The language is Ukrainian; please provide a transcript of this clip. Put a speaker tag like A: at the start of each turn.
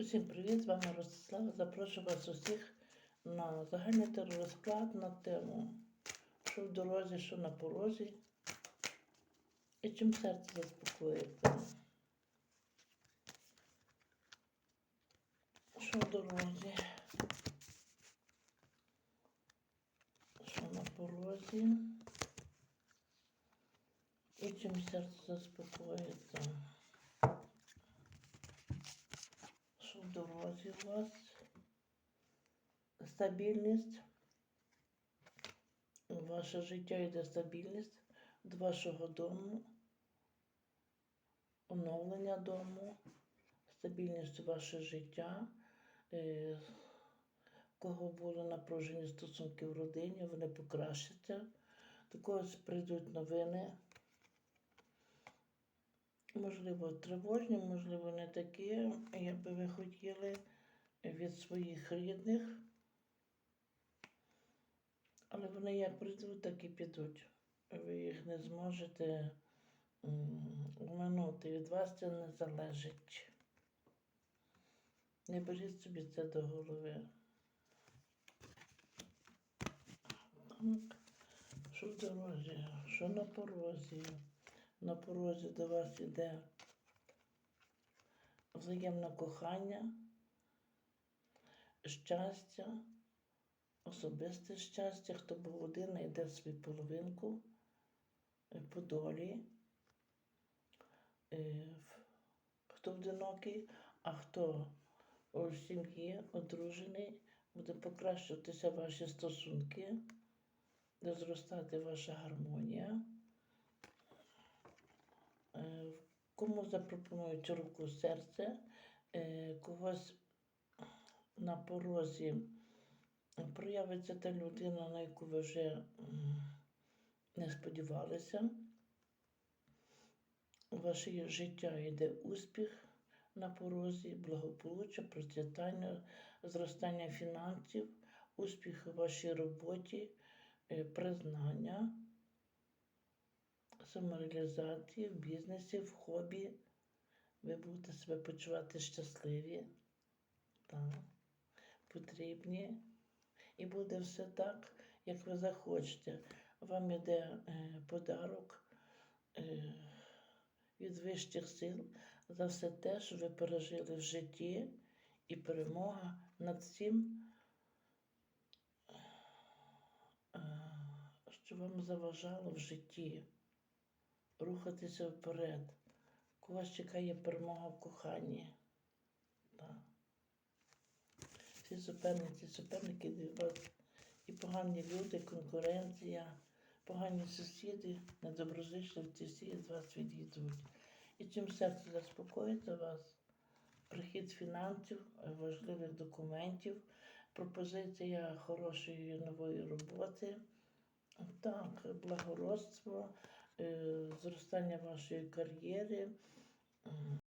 A: Усім привіт, з вами Ростислава. Запрошую вас усіх на загальний теророзклад на тему, що в дорозі, що на порозі, і чим серце заспокоїться. Що в дорозі, що на порозі, і чим серце заспокоїться. Що в дорозі у вас? Стабільність. Ваше життя йде стабільність до вашого дому, оновлення дому, стабільність ваше життя. Е, Кого були напружені стосунки в родині, вони покращаться. Когось прийдуть новини. Можливо, тривожні, можливо, не такі, як би ви хотіли від своїх рідних. Але вони як прийдуть, так і підуть. Ви їх не зможете м, оминути. Від вас це не залежить. Не беріть собі це до голови. Що в дорозі, що на порозі? На порозі до вас іде взаємне кохання, щастя, особисте щастя, хто був один, знайде свою половинку е, по долі. Е, Хто одинокий, а хто у сім'ї одружений, буде покращуватися ваші стосунки, буде зростати ваша гармонія. Е, Кому запропонують руку серце, е, когось на порозі проявиться та людина, на яку ви вже не сподівалися. У ваше життя йде успіх на порозі, благополуччя, процвітання, зростання фінансів, успіх у вашій роботі, е, признання самореалізації в бізнесі, в хобі. Ви будете себе почувати щасливі, так, потрібні. І буде все так, як ви захочете. Вам іде е, подарок е, від вищих сил за все те, що ви пережили в житті, і перемога над всім, е, що вам заважало в житті рухатися вперед. Когось чекає перемога в коханні. Да. Всі суперниці, суперники від вас і погані люди, конкуренція, погані сусіди, недоброзичливці, всі від вас відійдуть. І чим серце заспокоїться вас, прихід фінансів, важливих документів, пропозиція хорошої нової роботи, так, благородство, зростання вашої кар'єри,